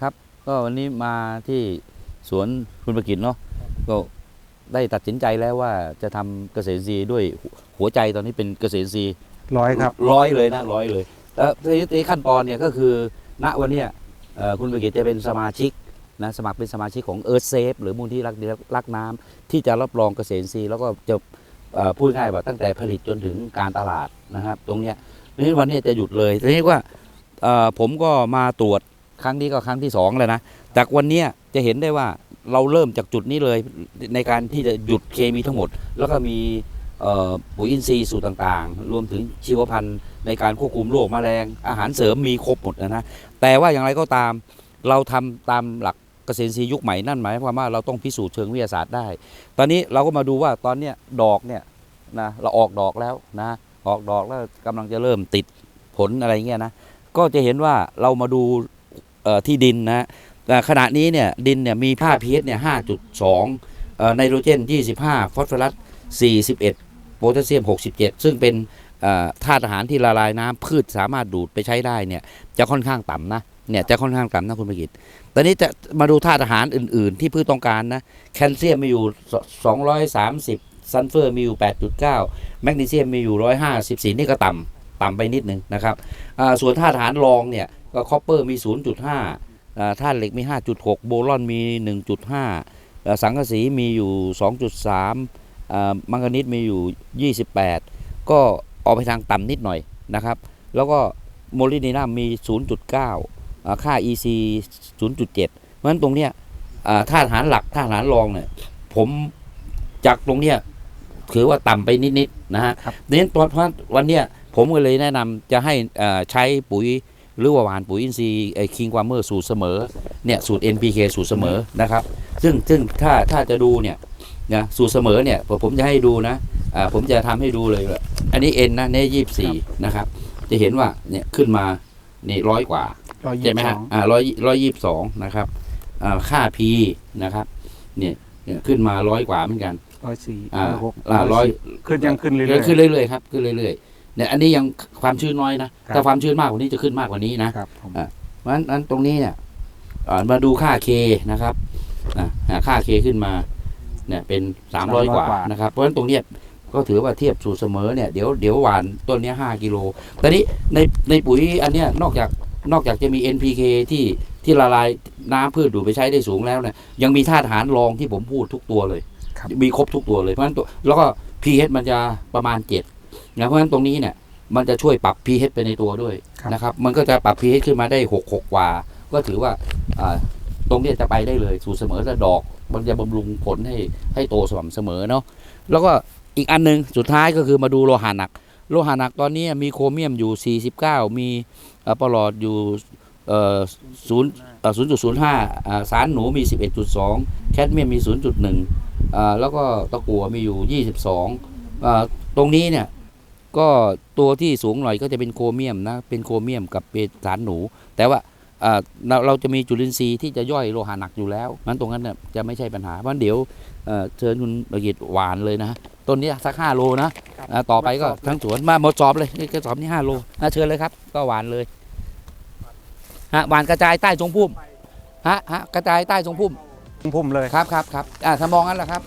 ครับ ก็วันนี้มาที่สวนคุณประกิตเนาะก็ได้ตัดสินใจแล้วว่าจะทำเกษตรอินทรีย์ด้วยหัวใจตอนนี้เป็นเกษตรอินทรีย์ร้อยครับร้อยเลยนะร้อยเลยแล้วในขั้นตอนเนี่ยก็คือณวันเนี้ยเอ่อคุณประกิตจะเป็นสมาชิกนะสมัครเป็นสมาชิกของ Earth Safe หรือมูลที่รักดินรักน้ำที่จะรับรองเกษตรอินทรีย์แล้วก็จะเอ่อพูดง่ายว่าตั้งแต่ผลิตจนถึงการตลาดนะครับ ตรงเนี้ยทีนี้วันเนี้ยจะหยุดเลยทีนี้ว่าเอ่อผมก็มาตรวจ ครั้งนี้ก็ครั้งที่สองแล้วนะแต่วันนี้จะเห็นได้ว่าเราเริ่มจากจุดนี้เลยในการที่จะหยุดเคมีทั้งหมด แล้วก็มีปุ๋ยอินทรีย์สูตรต่างๆ รวมถึงชีวพันธุ์ในการควบคุมโรคแมลง อาหารเสริมมีครบหมดนะนะแต่ว่าอย่างไรก็ตามเราทำตามหลักเกษตรศรียุคใหม่นั่นหมายความว่าเราต้องพิสูจน์เชิงวิทยาศาสตร์ได้ ตอนนี้เราก็มาดูว่าตอนนี้ดอกเนี่ยนะเราออกดอกแล้วนะออกดอกแล้วกำลังจะเริ่มติดผลอะไรเงี้ยนะก็จะเห็นว่าเรามาดู ที่ดินนะขณะนี้เนี่ยดินเนี่ยมีค่า pH เนี่ย5.2ไนโตรเจน 25 ฟอสฟอรัส 41 โพแทสเซียม 67 ซึ่งเป็นธาตุอาหารที่ละลายน้ำพืชสามารถดูดไปใช้ได้เนี่ยจะค่อนข้างต่ำนะเนี่ยจะค่อนข้างต่ำนะคุณประกิตตอนนี้จะมาดูธาตุอาหารอื่น ๆ ที่พืชต้องการนะแคลเซียมมีอยู่ 230 ซัลเฟอร์มีอยู่ 8.9 แมกนีเซียมมีอยู่ 154 นี่ก็ต่ำต่ำไปนิดนึงนะครับส่วนธาตุอาหารรองเนี่ย ก็คอปเปอร์มี 0.5อ่าธาตุเหล็กมี 5.6 โบรอนมี 1.5อ่าสังกะสีมีอยู่ 2.3อ่ามังกานีสมีอยู่ 28 ก็ออกไปทางต่ำนิดหน่อยนะครับ แล้วก็โมลินีนัมมี 0.9อ่าค่า EC 0.7 เพราะฉะนั้นตรงเนี้ยอ่าธาตุอาหารหลักธาตุอาหารรองเนี่ยผมจากตรงเนี้ยถือว่าต่ำไปนิดๆนะฮะครับดังนั้นเพราะเพราะวันเนี้ยผมก็เลยแนะนำจะให้เอ่อใช้ปุ๋ย หรือว่าหวานปุ๋ยอินทรีย์คิงควาเมอร์สูตรเสมอเนี่ยสูตร NPK สูตรเสมอนะครับ ซึ่งซึ่งถ้าถ้าจะดูเนี่ยนะสูตรเสมอเนี่ยผมผมจะให้ดูนะอ่าผมจะทำให้ดูเลยว่าอันนี้ N นะเนี่ยยี่สี่นะครับ จะเห็นว่าเนี่ยขึ้นมานี่ร้อยกว่าร้อยยี่ใช่ไหมสิบสฮะองอ่าร้อยร้อยยี่สิบสองนะครับอ่าค่า P นะครับเนี่ยเนี่ยขึ้นมาร้อยกว่าเหมือนกันร้อยสี่อ่าร้อยหกอ่าร้อยขึ้นยังขึ้นเรื่อยขึ้นเรื่อยๆครับขึ้นเรื่อยๆ เนี่ยอันนี้ยังความชื้นน้อยนะครับถ้าความชื้นมากกว่านี้จะขึ้นมากกว่านี้นะครับผมอ่าเพราะฉะนั้นนั้นตรงนี้เนี่ยอ่ามาดูค่า K นะครับอ่าหาค่า K ขึ้นมาเนี่ยเป็น300กว่านะครับเพราะฉะนั้นตรงเนี้ยก็ถือว่าเทียบสูตรเสมอเนี่ยเดี๋ยวเดี๋ยวหวานต้นเนี้ย5กิโลตอนนี้ในในปุ๋ยอันเนี้ยนอกจากนอกจากจะมี NPK ที่ที่ละลายน้ำพืชดูดไปใช้ได้สูงแล้วเนี่ยยังมีธาตุอาหารรองที่ผมพูดทุกตัวเลยครับมีครบทุกตัวเลยเพราะฉะนั้นตัวแล้วก็ pH มันจะประมาณ7 นะเพราะฉะนั้นตรงนี้เนี่ยมันจะช่วยปรับ pH ไปในตัวด้วยครับนะครับ มันก็จะปรับ pH ขึ้นมาได้6 6กว่า ก็ถือว่าอ่าตรงเนี้ยจะไปได้เลยสู่เสมอและดอก มันจะบำรุงผลให้ให้โตสม่ำเสมอเนาะแล้วก็อีกอันหนึงสุดท้ายก็คือมาดูโลหะหนัก โลหะหนักตอนนี้มีโครเมียมอยู่ 49 มีเอ่อปลอดอยู่เอ่อศูนย์เอ่อ0.05อ่าสารหนูมี 11.2 แคดเมียมมี 0.1อ่าแล้วก็ตะกั่วมีอยู่ 22อ่าตรงนี้เนี่ย ก็ตัวที่สูงหน่อยก็จะเป็นโครเมียมนะเป็นโครเมียมกับเป็นสารหนู แต่ว่าอ่าเราเราจะมีจุลินทรีย์ที่จะย่อยโลหะหนักอยู่แล้วนั้นตรงนั้นเนี่ยจะไม่ใช่ปัญหาเพราะฉะนั้นเดี๋ยวเอ่อเชิญคุณประกิตหวานเลยนะต้นนี้สักห้าโลนะอ่าต่อไปก็ทั้งสวนมาหมดสอบเลยนี่กระสอบนี่ห้าโลนะเชิญเลยครับ ก็หวานเลยฮะหวานกระจายใต้ทรงพุ่มฮะฮะกระจายใต้ทรงพุ่มพุ่มเลยครับครับครับอ่าถ้ามองงั้นแหละครับ